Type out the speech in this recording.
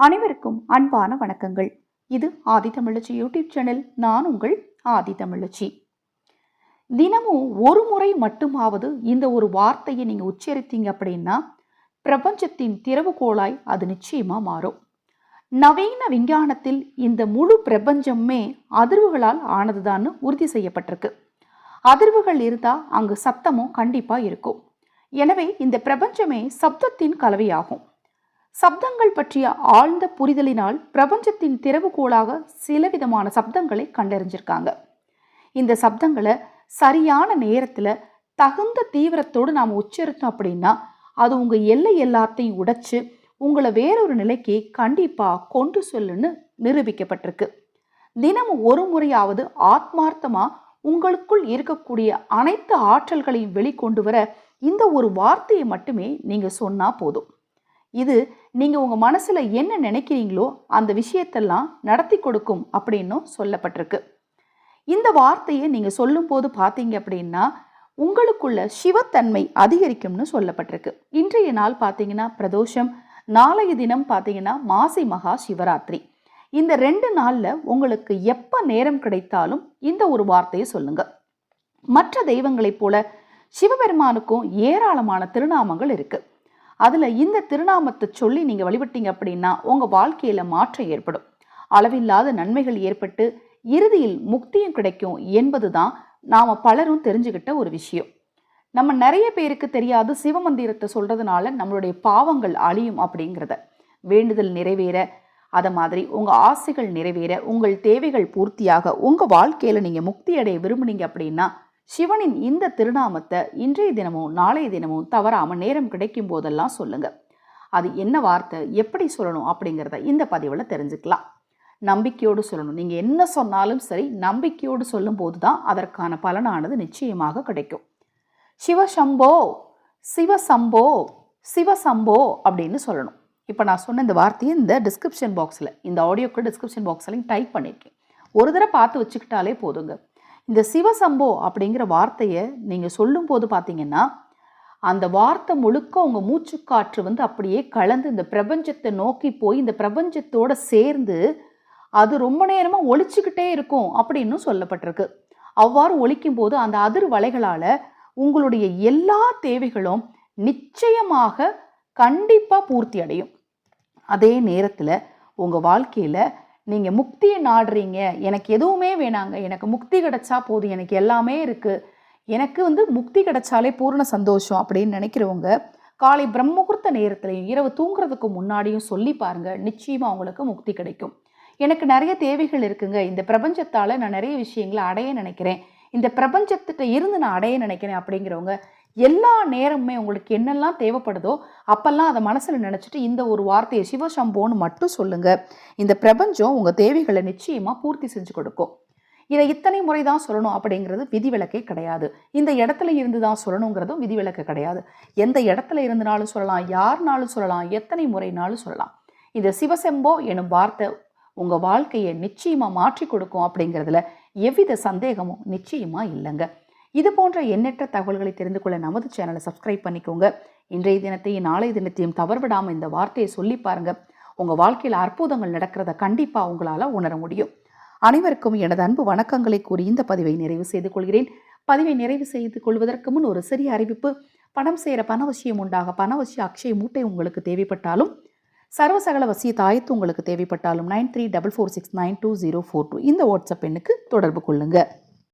அனைவருக்கும் அன்பான வணக்கங்கள். இது ஆதி தமிழச்சி யூடியூப் சேனல். நான் உங்கள் ஆதி தமிழச்சி. தினமும் ஒரு முறை மட்டுமாவது இந்த ஒரு வார்த்தையை நீங்க உச்சரித்தீங்க அப்படின்னா பிரபஞ்சத்தின் திறவுகோளாய் அது நிச்சயமா மாறும். நவீன விஞ்ஞானத்தில் இந்த முழு பிரபஞ்சமே அதிர்வுகளால் ஆனதுதான்னு உறுதி செய்யப்பட்டிருக்கு. அதிர்வுகள் இருந்தால் அங்கு சத்தமும் கண்டிப்பாக இருக்கும். எனவே இந்த பிரபஞ்சமே சப்தத்தின் கலவையாகும். சப்தங்கள் பற்றிய ஆழ்ந்த புரிதலினால் பிரபஞ்சத்தின் திறவுகோளாக சில விதமான சப்தங்களை கண்டறிஞ்சிருக்காங்க. இந்த சப்தங்களை சரியான நேரத்தில் தகுந்த தீவிரத்தோடு நாம் உச்சரித்தோம் அப்படின்னா அது உங்கள் எல்லை எல்லாத்தையும் உடைச்சு உங்களை வேறொரு நிலைக்கு கண்டிப்பாக கொண்டு சொல்லுன்னு நிரூபிக்கப்பட்டிருக்கு. தினமும் ஒரு முறையாவது ஆத்மார்த்தமாக உங்களுக்குள் இருக்கக்கூடிய அனைத்து ஆற்றல்களையும் வெளிக்கொண்டு வர இந்த ஒரு வார்த்தையை மட்டுமே நீங்கள் சொன்னால் போதும். இது நீங்கள் உங்கள் மனசில் என்ன நினைக்கிறீங்களோ அந்த விஷயத்தெல்லாம் நடத்தி கொடுக்கும் அப்படின்னும் சொல்லப்பட்டிருக்கு. இந்த வார்த்தையை நீங்கள் சொல்லும்போது பார்த்தீங்க அப்படின்னா உங்களுக்குள்ள சிவத்தன்மை அதிகரிக்கும்னு சொல்லப்பட்டிருக்கு. இன்றைய நாள் பார்த்தீங்கன்னா பிரதோஷம் நாளைய தினம் பார்த்தீங்கன்னா மாசி மகா சிவராத்திரி. இந்த ரெண்டு நாளில் உங்களுக்கு எப்போ நேரம் கிடைத்தாலும் இந்த ஒரு வார்த்தையை சொல்லுங்க. மற்ற தெய்வங்களைப் போல சிவபெருமானுக்கும் ஏராளமான திருநாமங்கள் இருக்குது அதில் இந்த திருநாமத்தை சொல்லி நீங்கள் வழிபட்டீங்க அப்படின்னா உங்கள் வாழ்க்கையில் மாற்றம் ஏற்படும். அளவில்லாத நன்மைகள் ஏற்பட்டு இறுதியில் முக்தியும் கிடைக்கும் என்பது தான் நாம் பலரும் தெரிஞ்சுக்கிட்ட ஒரு விஷயம். நம்ம நிறைய பேருக்கு தெரியாது சிவமந்திரத்தை சொல்கிறதுனால நம்மளுடைய பாவங்கள் அழியும் அப்படிங்கிறத. வேண்டுதல் நிறைவேற அதை மாதிரி உங்கள் ஆசைகள் நிறைவேற உங்கள் தேவைகள் பூர்த்தியாக உங்கள் வாழ்க்கையில் நீங்கள் முக்தி அடைய விரும்புனீங்க அப்படின்னா சிவனின் இந்த திருநாமத்தை இன்றைய தினமும் நாளைய தினமும் தவறாமல் நேரம் கிடைக்கும் போதெல்லாம் சொல்லுங்கள் அது என்ன வார்த்தை எப்படி சொல்லணும் அப்படிங்கிறத இந்த பதிவில் தெரிஞ்சுக்கலாம். நம்பிக்கையோடு சொல்லணும். நீங்கள் என்ன சொன்னாலும் சரி நம்பிக்கையோடு சொல்லும்போது தான் அதற்கான பலனானது நிச்சயமாக கிடைக்கும். சிவசம்போ சிவசம்போ சிவசம்போ அப்படின்னு சொல்லணும். இப்போ நான் சொன்ன இந்த வார்த்தையை இந்த டிஸ்கிரிப்ஷன் பாக்ஸில் இந்த ஆடியோக்கு டிஸ்கிரிப்ஷன் பாக்ஸ்லையும் டைப் பண்ணியிருக்கேன் ஒரு தடவை பார்த்து வச்சுக்கிட்டாலே போதுங்க. இந்த சிவசம்போ அப்படிங்கிற வார்த்தையை நீங்கள் சொல்லும்போது பார்த்தீங்கன்னா அந்த வார்த்தை முழுக்க உங்கள் மூச்சுக்காற்று வந்து அப்படியே கலந்து இந்த பிரபஞ்சத்தை நோக்கி போய் இந்த பிரபஞ்சத்தோட சேர்ந்து அது ரொம்ப நேரமாக ஒழிச்சுக்கிட்டே இருக்கும் அப்படின்னு சொல்லப்பட்டிருக்கு. அவ்வாறு ஒழிக்கும் போது அந்த அதிர் வலைகளால் உங்களுடைய எல்லா தேவைகளும் நிச்சயமாக கண்டிப்பாக பூர்த்தி அடையும். அதே நேரத்தில் உங்கள் வாழ்க்கையில் நீங்கள் முக்தியை நாடுறீங்க. எனக்கு எதுவுமே வேணாங்க. எனக்கு முக்தி கிடைச்சா போதும். எனக்கு எல்லாமே இருக்குது எனக்கு வந்து முக்தி கிடைச்சாலே பூர்ண சந்தோஷம் அப்படின்னு நினைக்கிறவங்க காலை பிரம்மமுகூர்த்த நேரத்துலையும் இரவு தூங்குறதுக்கு முன்னாடியும் சொல்லி பாருங்கள் நிச்சயமாக அவங்களுக்கு முக்தி கிடைக்கும். எனக்கு நிறைய தேவைகள் இருக்குங்க. இந்த பிரபஞ்சத்தால் நான் நிறைய விஷயங்களை அடைய நினைக்கிறேன். இந்த பிரபஞ்சத்திட்ட இருந்து நான் அடைய நினைக்கிறேன் அப்படிங்கிறவங்க எல்லா நேரமுமே உங்களுக்கு என்னெல்லாம் தேவைப்படுதோ அப்பெல்லாம் அதை மனசில் நினச்சிட்டு இந்த ஒரு வார்த்தையை சிவசம்போன்னு மட்டும் சொல்லுங்கள் இந்த பிரபஞ்சம் உங்கள் தேவைகளை நிச்சயமாக பூர்த்தி செஞ்சு கொடுக்கும். இதை இத்தனை முறை தான் சொல்லணும் அப்படிங்கிறது விதிவிலக்கே கிடையாது. இந்த இடத்துல இருந்து தான் சொல்லணுங்கிறதும் விதிவிலக்கு கிடையாது. எந்த இடத்துல இருந்தனாலும் சொல்லலாம் யாருனாலும் சொல்லலாம் எத்தனை முறைனாலும் சொல்லலாம். இந்த சிவசெம்போ எனும் வார்த்தை உங்கள் வாழ்க்கையை நிச்சயமாக மாற்றி கொடுக்கும் அப்படிங்கிறதுல எவ்வித சந்தேகமும் நிச்சயமாக இல்லைங்க. இது போன்ற எண்ணற்ற தகவல்களை தெரிந்து கொள்ள நமது சேனலை சப்ஸ்கிரைப் பண்ணிக்கோங்க. இன்றைய தினத்தையும் நாளைய தினத்தையும் தவறுவிடாமல் இந்த வார்த்தையை சொல்லி பாருங்க. உங்கள் வாழ்க்கையில் அற்புதங்கள் நடக்கிறத கண்டிப்பாக உங்களால் உணர முடியும். அனைவருக்கும் எனது அன்பு வணக்கங்களை கூறி இந்த பதிவை நிறைவு செய்து கொள்கிறேன். பதிவை நிறைவு செய்து கொள்வதற்கு முன் ஒரு சிறிய அறிவிப்பு. பணம் செய்கிற பணவசியம் உண்டாக பணவசிய அக்ஷய மூட்டை உங்களுக்கு தேவைப்பட்டாலும் சர்வசகல வசிய தாயத்து உங்களுக்கு தேவைப்பட்டாலும் nine three double four six nine two zero four two இந்த வாட்ஸ்அப் எண்ணுக்கு தொடர்பு கொள்ளுங்கள்